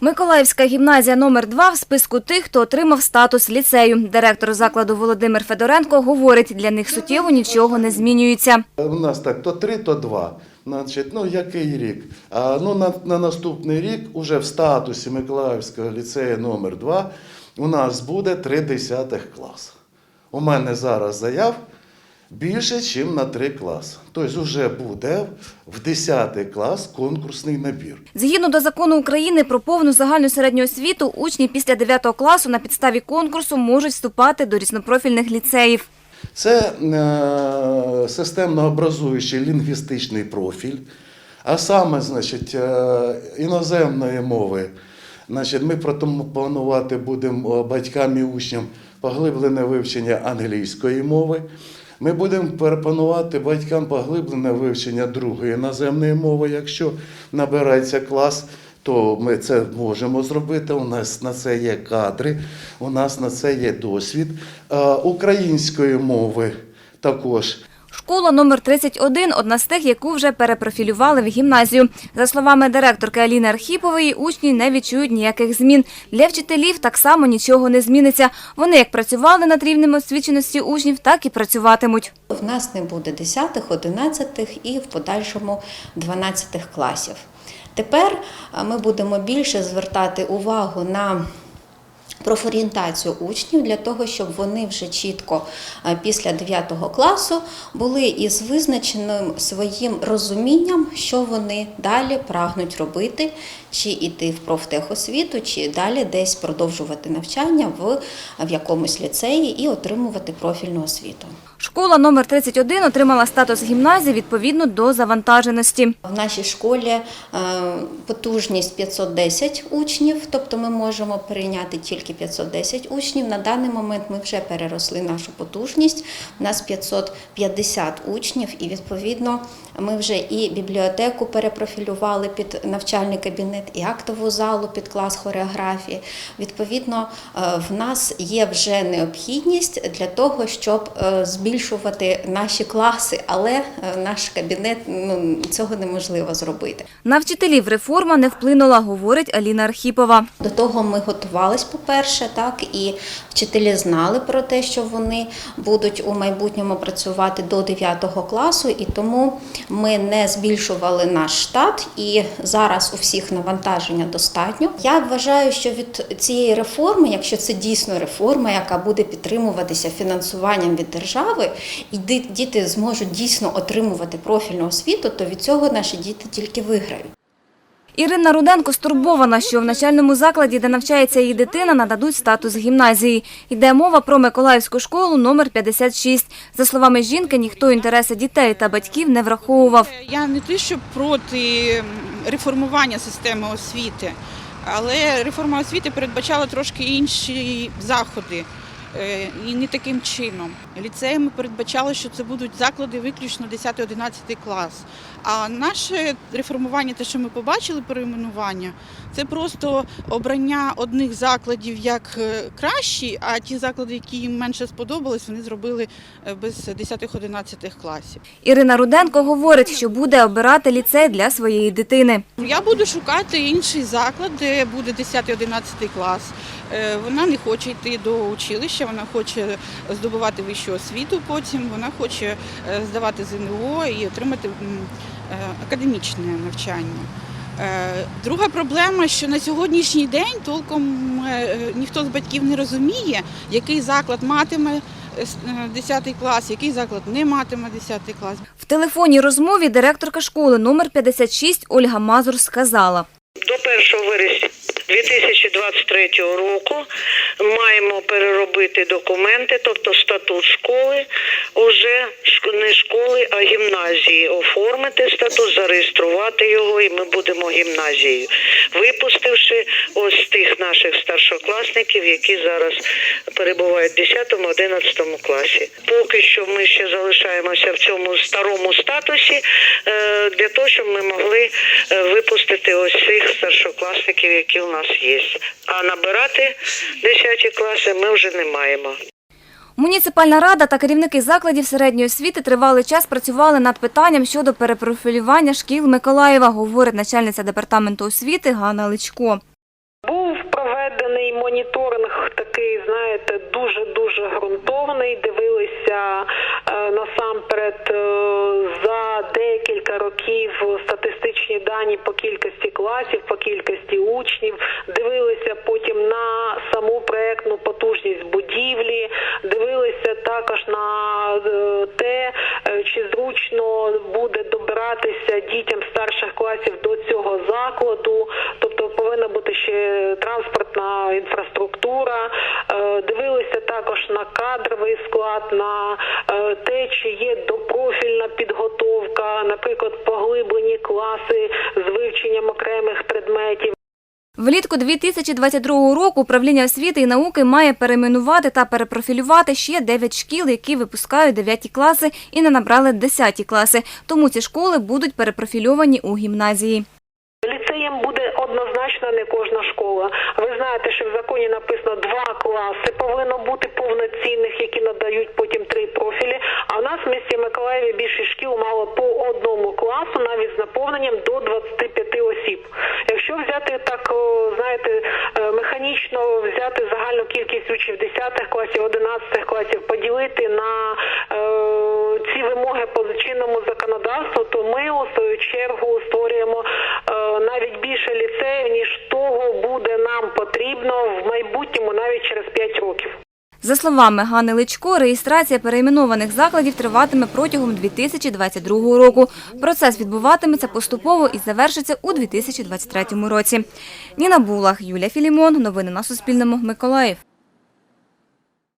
Миколаївська гімназія номер 2 в списку тих, хто отримав статус ліцею. Директор закладу Володимир Федоренко говорить, для них суттєво нічого не змінюється. У нас так то три, то два. Значить, ну який рік? А, ну, на, на наступний рік уже в статусі Миколаївського ліцею номер 2 у нас буде три десятих клас. У мене зараз заяв більше, ніж на три класи. Тобто вже буде в 10 клас конкурсний набір. Згідно до закону України про повну загальну середню освіту, учні після 9 класу на підставі конкурсу можуть вступати до різнопрофільних ліцеїв. Це е, системно-образуючий лінгвістичний профіль, а саме, значить, е, іноземної мови. Значить, ми пропонувати будемо батькам і учням поглиблене вивчення англійської мови. Ми будемо пропонувати батькам поглиблене вивчення другої іноземної мови, якщо набирається клас то ми це можемо зробити. У нас на це є кадри, у нас на це є досвід. Української мови також. Школа номер 31 – одна з тих, яку вже перепрофілювали в гімназію. За словами директорки Аліни Архіпової, учні не відчують ніяких змін. Для вчителів так само нічого не зміниться. Вони як працювали над рівнем освіченості учнів, так і працюватимуть. В нас не буде 10, 11 і в подальшому 12 класів. Тепер ми будемо більше звертати увагу на профорієнтацію учнів для того, щоб вони вже чітко після 9 класу були із визначеним своїм розумінням, що вони далі прагнуть робити, чи йти в профтехосвіту, чи далі десь продовжувати навчання в, в якомусь ліцеї і отримувати профільну освіту. Школа номер 31 отримала статус гімназії відповідно до завантаженості. В нашій школі е, потужність 510 учнів, тобто ми можемо прийняти тільки 510 учнів. На даний момент ми вже переросли нашу потужність. У нас 550 учнів, і відповідно ми вже і бібліотеку перепрофілювали під навчальний кабінет, і актову залу під клас хореографії. Відповідно, е, в нас є вже необхідність для того, щоб е, збільшувати наші класи, але е, наш кабінет ну, цього неможливо зробити. На вчителів реформа не вплинула, говорить Аліна Архіпова. До того ми готувались, по-перше, так і вчителі знали про те, що вони будуть у майбутньому працювати до 9 класу, і тому ми не збільшували наш штат. І зараз у всіх навантаження достатньо. Я вважаю, що від цієї реформи, якщо це дійсно реформа, яка буде підтримуватися фінансуванням від держави, і діти зможуть дійсно отримувати профільну освіту, то від цього наші діти тільки виграють. Ірина Руденко стурбована, що в начальному закладі, де навчається її дитина, нададуть статус гімназії. Йде мова про Миколаївську школу номер 56. За словами жінки, ніхто інтереси дітей та батьків не враховував. Я не те, що проти реформування системи освіти, але реформа освіти передбачала трошки інші заходи. Е, І не таким чином. Ліцеями передбачало, що це будуть заклади виключно 10-11 клас. А наше реформування, те, що ми побачили перейменування, це просто обрання одних закладів як е, кращі, а ті заклади, які їм менше сподобались, вони зробили е, без 10-11 класів. Ірина Руденко говорить, що буде обирати ліцей для своєї дитини. Я буду шукати інший заклад, де буде 10-11 клас. Вона не хоче йти до училища, вона хоче здобувати вищу освіту потім, вона хоче е, здавати ЗНО і отримати е, академічне навчання. Е, Друга проблема, що на сьогоднішній день толком ніхто з батьків не розуміє, який заклад матиме е, е, 10 клас, який заклад не матиме 10 клас. В телефонній розмові директорка школи номер 56 Ольга Мазур сказала. До 1 вересня 2023 року маємо переробити документи, тобто статут школи, уже не школи, а гімназії. Оформити статут, зареєструвати його, і ми будемо гімназією, випустивши ось тих наших старшокласників, які зараз перебувають в 10-11 класі. Поки що ми ще залишаємося в цьому старому статусі е, для того, щоб ми могли е, випустити ось цих старшокласників, які у нас є. А набирати 10 класи ми вже не маємо. Муніципальна рада та керівники закладів середньої освіти тривалий час працювали над питанням щодо перепрофілювання шкіл Миколаєва, говорить начальниця департаменту освіти Ганна Личко. Був проведений моніторинг такий, знаєте, дуже дуже ґрунтовний. Дивилися е, насамперед е, за декілька років статистичні дані по кількості класів, по кількості учнів. Дивилися потім на саму проектну потужність будівлі. Дивилися також на е, те, е, чи зручно буде добиратися дітям старших класів до цього закладу. Тобто повинна бути ще транспортна інфраструктура. Е, Дивилися також на кадровий склад, на те, чи є допрофільна підготовка, наприклад, поглиблені класи з вивченням окремих предметів. Влітку 2022 року управління освіти і науки має перейменувати та перепрофілювати ще 9 шкіл, які випускають 9 класи і не набрали 10 класи. Тому ці школи будуть перепрофільовані у гімназії. Ліцеєм буде однозначно не кожна школа. Ви знаєте, що в законі написано два класи повинно бути повноцінних, які надають потім три профілі. А в нас в місті Миколаєві більшість шкіл мало по одному класу, навіть з наповненням до 25 осіб. Якщо взяти так, о, знаєте, е, механічно взяти загальну кількість учнів 10 класів, 11 класів, поділити на е, ці вимоги по чинному законодавству, то ми у свою чергу створюємо е, навіть більше ліцеїв, ніж того буде нам потрібно в майбутньому, навіть через 5 років. За словами Гани Личко, реєстрація перейменованих закладів триватиме протягом 2022 року. Процес відбуватиметься поступово і завершиться у 2023 році. Ніна Булах, Юлія Філімон. Новини на Суспільному. Миколаїв.